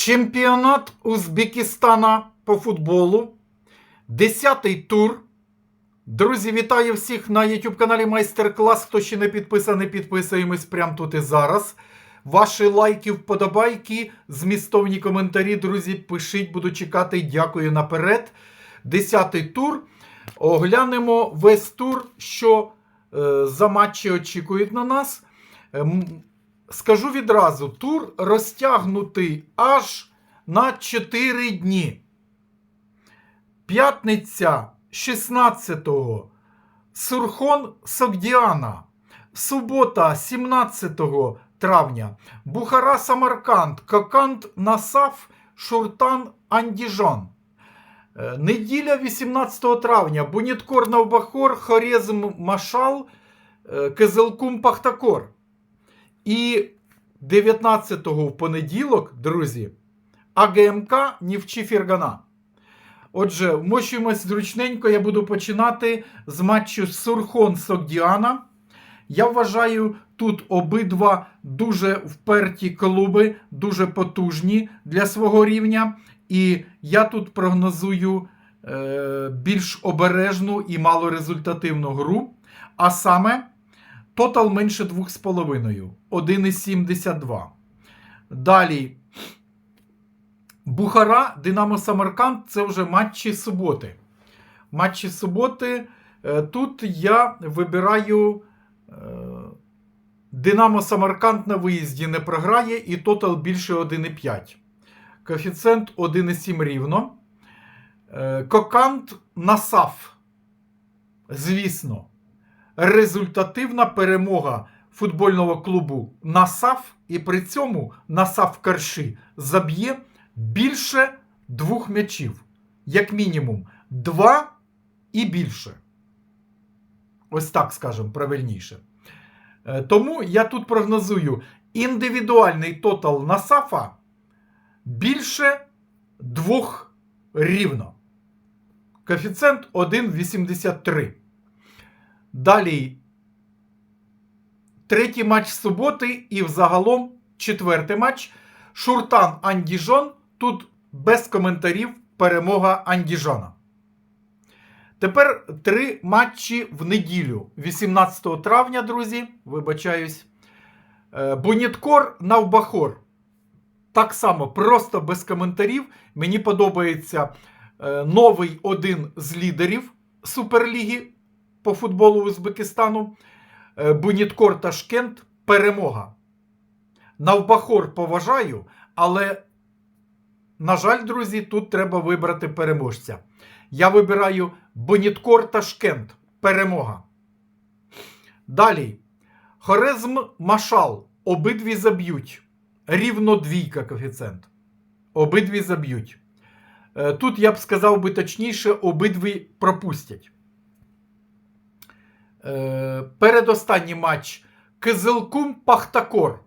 Чемпіонат Узбекистана по футболу. Десятий тур. Друзі, вітаю всіх на YouTube каналі Майстер-клас. Хто ще не підписаний, підписуємось прямо тут і зараз. Ваші лайки, вподобайки, змістовні коментарі, друзі, пишіть, буду чекати. Дякую наперед. Десятий тур. Оглянемо весь тур, що е, за матчі очікують на нас. Ем, Скажу відразу: тур розтягнутий аж на 4 дні. П'ятниця 16-го Сурхон Согдіана. Субота 17 травня. Бухара Самарканд, Коканд Насаф, Шуртан Андіжан. Е, Неділя 18 травня. Буніткор Навбахор, Хорезм Машал, е, Кизилкум Пахтакор. І 19-го в понеділок, друзі, АГМК Нівчі Фіргана. Отже, вмощуємось зручненько. Я буду починати з матчу Сурхон Согдіана. Я вважаю, тут обидва дуже вперті клуби, дуже потужні для свого рівня. І я тут прогнозую е, більш обережну і малорезультативну гру. А саме тотал менше 2,5. 1,72. Далі. Бухара, Динамо Самарканд це вже матчі суботи. Матчі суботи. Е, Тут я вибираю е, Динамо Самарканд на виїзді не програє і тотал більше 1,5. Коефіцієнт 1,7 рівно. Е, Кокант Насаф. Звісно, результативна перемога футбольного клубу Насаф. І при цьому Насаф Карши заб'є більше двох м'ячів. Як мінімум, два і більше. Ось так скажемо правильніше. Е, Тому я тут прогнозую індивідуальний тотал Насафа більше двох рівно. Коефіцієнт 1,83. Далі третій матч суботи і взагалом четвертий матч. Шуртан Андіжон. Тут без коментарів перемога Андіжона. Тепер три матчі в неділю. 18 травня, друзі. Вибачаюсь. Е, Буніткор Навбахор. Так само, просто без коментарів. Мені подобається е, новий один з лідерів Суперліги по футболу Узбекистану. Е, Буніткор Ташкент перемога. Навбахор поважаю, але, на жаль, друзі, тут треба вибрати переможця. Я вибираю Боніткор Ташкент. Перемога. Далі. Хорезм Машал. Обидві заб'ють. Рівно двійка коефіцієнт. Обидві заб'ють. Е, Тут я б сказав би точніше, обидві пропустять. Е, Передостанній матч Кизилкум Пахтакор.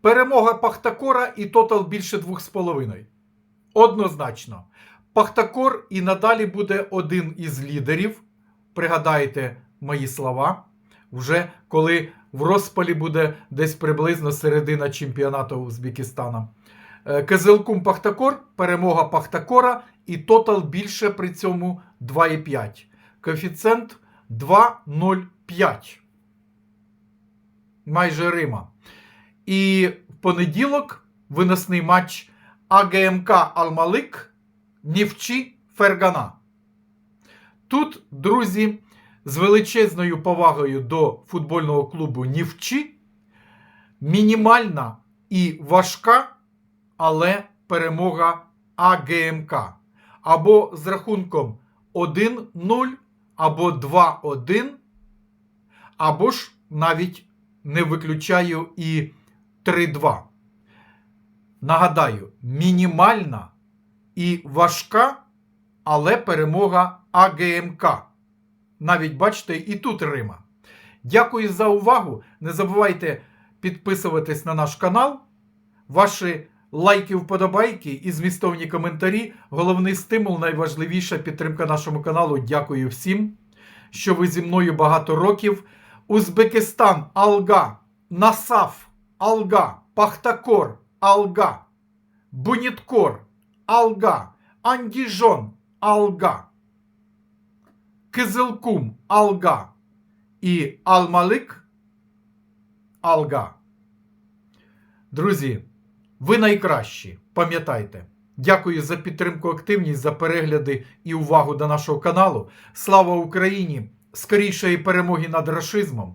Перемога Пахтакора і тотал більше 2,5. Однозначно. Пахтакор і надалі буде один із лідерів. Пригадайте мої слова. Вже коли в розпалі буде десь приблизно середина чемпіонату Узбекистана. Е, Кизилкум Пахтакор, перемога Пахтакора і тотал більше при цьому 2,5. Коефіцієнт 2,05. Майже Рима. І в понеділок виносний матч АГМК Алмалик Нівчі Фергана. Тут, друзі, з величезною повагою до футбольного клубу Нівчі мінімальна і важка, але перемога АГМК. Або з рахунком 1-0, або 2-1, або ж навіть не виключаю і 3-2. Нагадаю, мінімальна і важка, але перемога АГМК. Навіть бачите, і тут Рима. Дякую за увагу. Не забувайте підписуватись на наш канал. Ваші лайки, вподобайки і змістовні коментарі. Головний стимул, найважливіша підтримка нашому каналу. Дякую всім, що ви зі мною багато років. Узбекистан, Алга, Насаф, Алга, Пахтакор, Алга. Буніткор, Алга, Андіжон, Алга, Кизилкум, Алга і Алмалик, Алга. Друзі, ви найкращі, пам'ятайте. Дякую за підтримку, активність, за перегляди і увагу до нашого каналу. Слава Україні! Скорішої перемоги над рашизмом.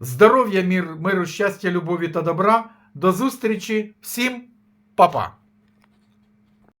Здоров'я, мир, миру, щастя, любові та добра. До зустрічі. Всім па-па!